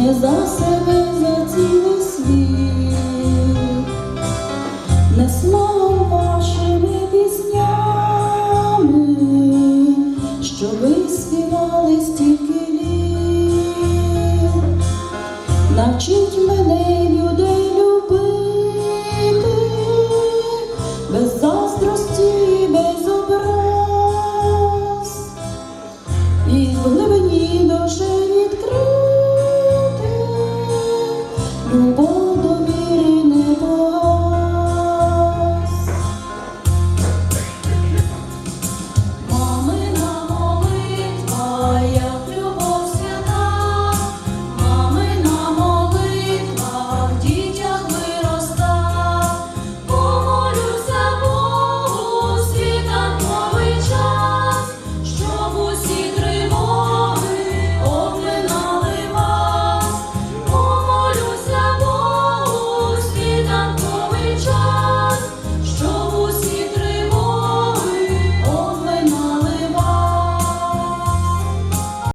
не за себе, за цілий світ, не славу вашими піснями, що ви співали стільки літ, навчіть мене людей любити, без заздрості, без образ, і в глибині душі відкрити. 요거